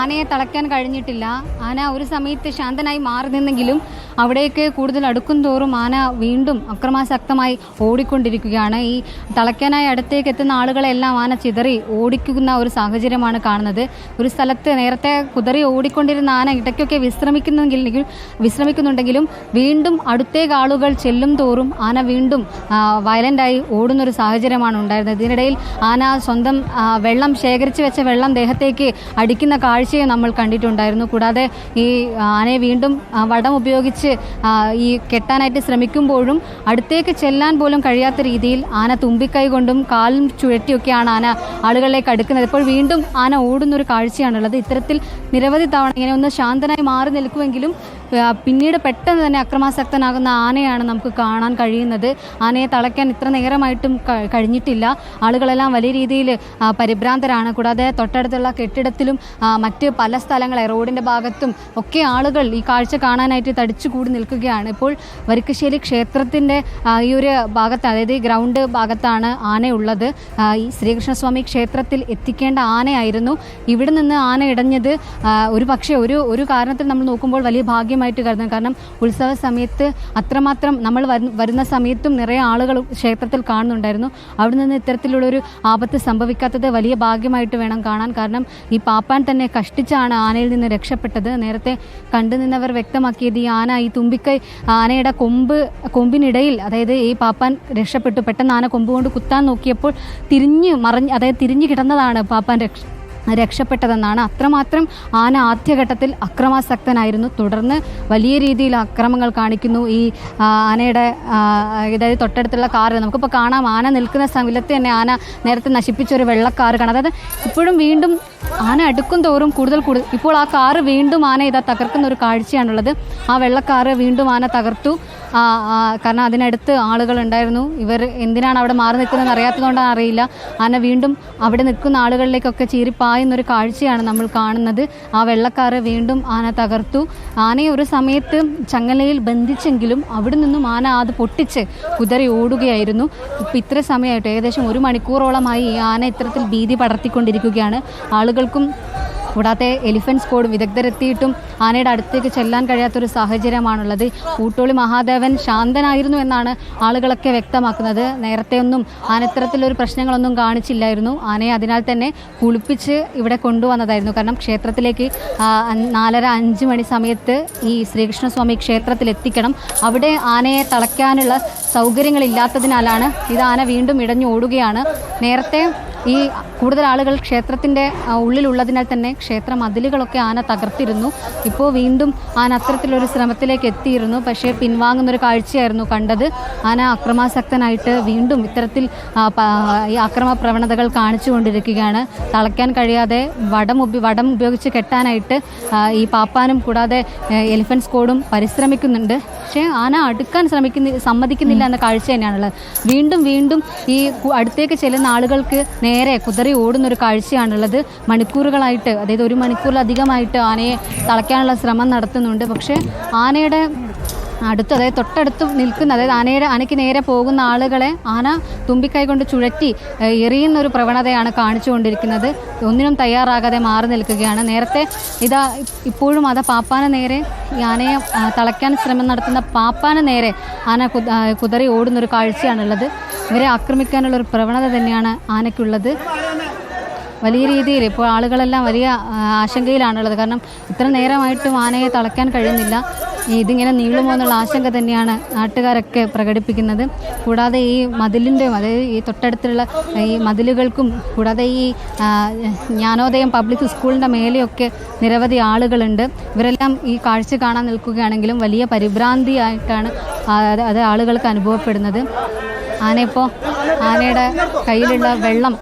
ആനയെ തളയ്ക്കാൻ കഴിഞ്ഞിട്ടില്ല. ആന ഒരു സമയത്ത് ശാന്തനായി മാറി നിന്നെങ്കിലും അവിടേക്ക് കൂടുതൽ അടുക്കും തോറും ആന വീണ്ടും അക്രമാസക്തമായി ഓടിക്കൊണ്ടിരിക്കുകയാണ്. ഈ തളയ്ക്കാനായി അടുത്തേക്ക് എത്തുന്ന ആളുകളെല്ലാം ആന ചിതറി ഓടിക്കുന്ന ഒരു സാഹചര്യമാണ് കാണുന്നത്. ഒരു സ്ഥലത്ത് നേരത്തെ കുതറി ഓടിക്കൊണ്ടിരുന്ന ആന ഇടയ്ക്കൊക്കെ വിശ്രമിക്കുന്നെങ്കിൽ വിശ്രമിക്കുന്നുണ്ടെങ്കിലും വീണ്ടും അടുത്തേക്ക് ആളുകൾ ചെല്ലും തോറും ആന വീണ്ടും വയലന്റായി ഓടുന്നൊരു സാഹചര്യമാണ് ഉണ്ടായിരുന്നത്. ഇതിനിടയിൽ ആന സ്വന്തം വെള്ളം ശേഖരിച്ച് വെച്ച വെള്ളം ദേഹത്തേക്ക് അടിക്കുന്ന കാഴ്ചയും നമ്മൾ കണ്ടിട്ടുണ്ടായിരുന്നു. കൂടാതെ ഈ ആനയെ വീണ്ടും വടം ഉപയോഗിച്ച് ഈ കെട്ടാനായിട്ട് ശ്രമിക്കുമ്പോഴും അടുത്തേക്ക് ചെല്ലാൻ പോലും കഴിയാത്ത രീതിയിൽ ആന തുമ്പിക്കൈ കൊണ്ടും കാലും ചുഴറ്റിയൊക്കെയാണ് ആന ആളുകളിലേക്ക് അടുക്കുന്നത്. ഇപ്പോൾ വീണ്ടും ആന ഓടുന്ന ഒരു കാഴ്ചയാണുള്ളത്. ഇത്തരത്തിൽ നിരവധി തവണ ഇങ്ങനെ ഒന്ന് ശാന്തനായി മാറി നിൽക്കുമെങ്കിലും പിന്നീട് പെട്ടെന്ന് തന്നെ അക്രമാസക്തനാകുന്ന ആനയാണ് നമുക്ക് കാണാൻ കഴിയുന്നത്. ആനയെ തളയ്ക്കാൻ ഇത്ര നേരമായിട്ടും കഴിഞ്ഞിട്ടില്ല. ആളുകളെല്ലാം വലിയ രീതിയിൽ പരിഭ്രാന്തരാണ്. കൂടാതെ തൊട്ടടുത്തുള്ള കെട്ടിടത്തിലും മറ്റ് പല സ്ഥലങ്ങളെ റോഡിന്റെ ഭാഗത്തും ഒക്കെ ആളുകൾ ഈ കാഴ്ച കാണാനായിട്ട് തടിച്ചുകൂടി നിൽക്കുകയാണ്. ഇപ്പോൾ വരിക്കശ്ശേരി ക്ഷേത്രത്തിന്റെ ഈ ഒരു ഭാഗത്ത് അതായത് ഈ ഗ്രൗണ്ട് ഭാഗത്താണ് ആനയുള്ളത്. ഈ ശ്രീകൃഷ്ണസ്വാമി ക്ഷേത്രത്തിൽ എത്തിക്കേണ്ട ആനയായിരുന്നു. ഇവിടെ നിന്ന് ആന ഇടഞ്ഞത് ഒരു പക്ഷേ ഒരു ഒരു കാരണത്തിൽ നമ്മൾ നോക്കുമ്പോൾ വലിയ ഭാഗ്യമായിട്ട് കരുതണം കാരണം ഉത്സവ സമയത്ത് അത്രമാത്രം നമ്മൾ വരുന്ന സമയത്തും നിറയെ ആളുകൾ ക്ഷേത്രത്തിൽ കാണുന്നുണ്ടായിരുന്നു. അവിടെ നിന്ന് ഇത്തരത്തിലുള്ള ഒരു ആപത്ത് സംഭവിക്കാത്തത് വലിയ ഭാഗ്യമായിട്ട് വേണം കാണാൻ. കാരണം ഈ പാപ്പാൻ തന്നെ കഷ്ടിച്ചാണ് ആനയിൽ നിന്ന് രക്ഷപ്പെട്ടത്. നേരത്തെ കണ്ടു നിന്നവർ വ്യക്തമാക്കിയത് ഈ ആന ഈ തുമ്പിക്കൈ ആനയുടെ കൊമ്പ് കൊമ്പിനിടയിൽ അതായത് ഈ പാപ്പാൻ രക്ഷപ്പെട്ടു. പെട്ടെന്ന് ആന കൊമ്പ് കൊണ്ട് കുത്താൻ നോക്കിയപ്പോൾ തിരിഞ്ഞ് മറിഞ്ഞ് അതായത് തിരിഞ്ഞു കിടന്നതാണ് പാപ്പാൻ രക്ഷ രക്ഷപ്പെട്ടതെന്നാണ്. അത്രമാത്രം ആന ആദ്യഘട്ടത്തിൽ അക്രമാസക്തനായിരുന്നു. തുടർന്ന് വലിയ രീതിയിൽ അക്രമങ്ങൾ കാണിക്കുന്നു. ഈ ആനയുടെ അതായത് തൊട്ടടുത്തുള്ള കാറ്. നമുക്കിപ്പോൾ കാണാം ആന നിൽക്കുന്ന സ്ഥലത്ത് തന്നെ ആന നേരത്തെ നശിപ്പിച്ച ഒരു വെള്ളക്കാറ് കാണാം. അതായത് ഇപ്പോഴും വീണ്ടും ആന അടുക്കും തോറും കൂടുതൽ കൂടുതൽ ഇപ്പോൾ ആ കാറ് വീണ്ടും ആന ഇതാ തകർക്കുന്ന ഒരു കാഴ്ചയാണുള്ളത്. ആ വെള്ളക്കാറ് വീണ്ടും ആന തകർത്തു. കാരണം അതിനടുത്ത് ആളുകൾ ഉണ്ടായിരുന്നു ഇവർ എന്തിനാണ് അവിടെ മാറി നിൽക്കുന്നതെന്ന് അറിയാത്തതുകൊണ്ടാണ് അറിയില്ല. ആന വീണ്ടും അവിടെ നിൽക്കുന്ന ആളുകളിലേക്കൊക്കെ ചീറിപ്പായുന്നൊരു കാഴ്ചയാണ് നമ്മൾ കാണുന്നത്. ആ വെള്ളക്കാറ് വീണ്ടും ആന തകർത്തു. ആനയെ ഒരു സമയത്ത് ചങ്ങലയിൽ ബന്ധിച്ചെങ്കിലും അവിടെ നിന്നും ആന അത് പൊട്ടിച്ച് കുതറി ഓടുകയായിരുന്നു. ഇപ്പം ഇത്ര സമയമായിട്ട് ഏകദേശം ഒരു മണിക്കൂറോളമായി ഈ ആന ഇത്തരത്തിൽ ഭീതി പടർത്തിക്കൊണ്ടിരിക്കുകയാണ്. ആളുകൾക്കും കൂടാതെ എലിഫന്റ് സ്ക്വാഡ് വിദഗ്ധരെത്തിയിട്ടും ആനയുടെ അടുത്തേക്ക് ചെല്ലാൻ കഴിയാത്തൊരു സാഹചര്യമാണുള്ളത്. കൂട്ടോളി മഹാദേവൻ ശാന്തനായിരുന്നു എന്നാണ് ആളുകളൊക്കെ വ്യക്തമാക്കുന്നത്. നേരത്തെ ഒന്നും ആന ഇത്തരത്തിലൊരു പ്രശ്നങ്ങളൊന്നും കാണിച്ചില്ലായിരുന്നു. ആനയെ അതിനാൽ തന്നെ കുളിപ്പിച്ച് ഇവിടെ കൊണ്ടുവന്നതായിരുന്നു. കാരണം ക്ഷേത്രത്തിലേക്ക് നാലര അഞ്ച് മണി സമയത്ത് ഈ ശ്രീകൃഷ്ണസ്വാമി ക്ഷേത്രത്തിൽ എത്തിക്കണം അവിടെ ആനയെ തളയ്ക്കാനുള്ള സൗകര്യങ്ങളില്ലാത്തതിനാലാണ് ഇത് ആന വീണ്ടും ഇടഞ്ഞു ഓടുകയാണ് നേരത്തെ ഈ കൂടുതൽ ആളുകൾ ക്ഷേത്രത്തിന്റെ ഉള്ളിലുള്ളതിനാൽ തന്നെ ക്ഷേത്ര മതിലുകളൊക്കെ ആന തകർത്തിരുന്നു. ഇപ്പോൾ വീണ്ടും ആന അത്തരത്തിലൊരു ശ്രമത്തിലേക്ക് എത്തിയിരുന്നു. പക്ഷേ പിൻവാങ്ങുന്നൊരു കാഴ്ചയായിരുന്നു കണ്ടത്. ആന അക്രമാസക്തനായിട്ട് വീണ്ടും ഇത്തരത്തിൽ അക്രമ പ്രവണതകൾ കാണിച്ചുകൊണ്ടിരിക്കുകയാണ് തളയ്ക്കാൻ കഴിയാതെ വടം ഉപ വടം ഉപയോഗിച്ച് കെട്ടാനായിട്ട് ഈ പാപ്പാനും കൂടാതെ എലിഫൻസ് കോഡും പരിശ്രമിക്കുന്നുണ്ട്. പക്ഷേ ആന അടുക്കാൻ ശ്രമിക്കുന്ന സമ്മതിക്കുന്നില്ല എന്ന കാഴ്ച തന്നെയാണുള്ളത്. വീണ്ടും വീണ്ടും ഈ അടുത്തേക്ക് ചെല്ലുന്ന ആളുകൾക്ക് നേരെ കുതറി ഓടുന്ന ഒരു കാഴ്ചയാണുള്ളത്. മണിക്കൂറുകളായിട്ട് അതായത് ഒരു മണിക്കൂറിലധികമായിട്ട് ആനയെ തളയ്ക്കാനുള്ള ശ്രമം നടത്തുന്നുണ്ട്. പക്ഷേ ആനയുടെ അടുത്ത് അതായത് തൊട്ടടുത്ത് നിൽക്കുന്ന അതായത് ആനയുടെ ആനയ്ക്ക് നേരെ പോകുന്ന ആളുകളെ ആന തുമ്പിക്കൈ കൊണ്ട് ചുഴറ്റി എറിയുന്ന ഒരു പ്രവണതയാണ് കാണിച്ചുകൊണ്ടിരിക്കുന്നത്. ഒന്നിനും തയ്യാറാകാതെ മാറി നിൽക്കുകയാണ്. നേരത്തെ ഇതാ ഇപ്പോഴും അതാ പാപ്പാന നേരെ ഈ ആനയെ തളയ്ക്കാൻ ശ്രമം നടത്തുന്ന പാപ്പാന നേരെ ആന കുതറി ഓടുന്ന ഒരു കാഴ്ചയാണുള്ളത്. ഇവരെ ആക്രമിക്കാനുള്ള ഒരു പ്രവണത തന്നെയാണ് ആനയ്ക്കുള്ളത്. വലിയ രീതിയിൽ ഇപ്പോൾ ആളുകളെല്ലാം വലിയ ആശങ്കയിലാണുള്ളത്. കാരണം ഇത്ര നേരമായിട്ടും ആനയെ തളയ്ക്കാൻ കഴിയുന്നില്ല. ഇതിങ്ങനെ നീളുമോ എന്നുള്ള ആശങ്ക തന്നെയാണ് നാട്ടുകാരൊക്കെ പ്രകടിപ്പിക്കുന്നത്. കൂടാതെ ഈ മതിലിന്റെ അതായത് ഈ തൊട്ടടുത്തുള്ള ഈ മതിലുകൾക്കും കൂടാതെ ഈ ജ്ഞാനോദയം പബ്ലിക് സ്കൂളിന്റെ മേലെയൊക്കെ നിരവധി ആളുകളുണ്ട്. ഇവരെല്ലാം ഈ കാഴ്ച കാണാൻ നിൽക്കുകയാണെങ്കിലും വലിയ പരിഭ്രാന്തിയായിട്ടാണ് അത് ആളുകൾക്ക് അനുഭവപ്പെടുന്നത്. ആനയിപ്പോൾ ആനയുടെ കയ്യിലുള്ള വെള്ളം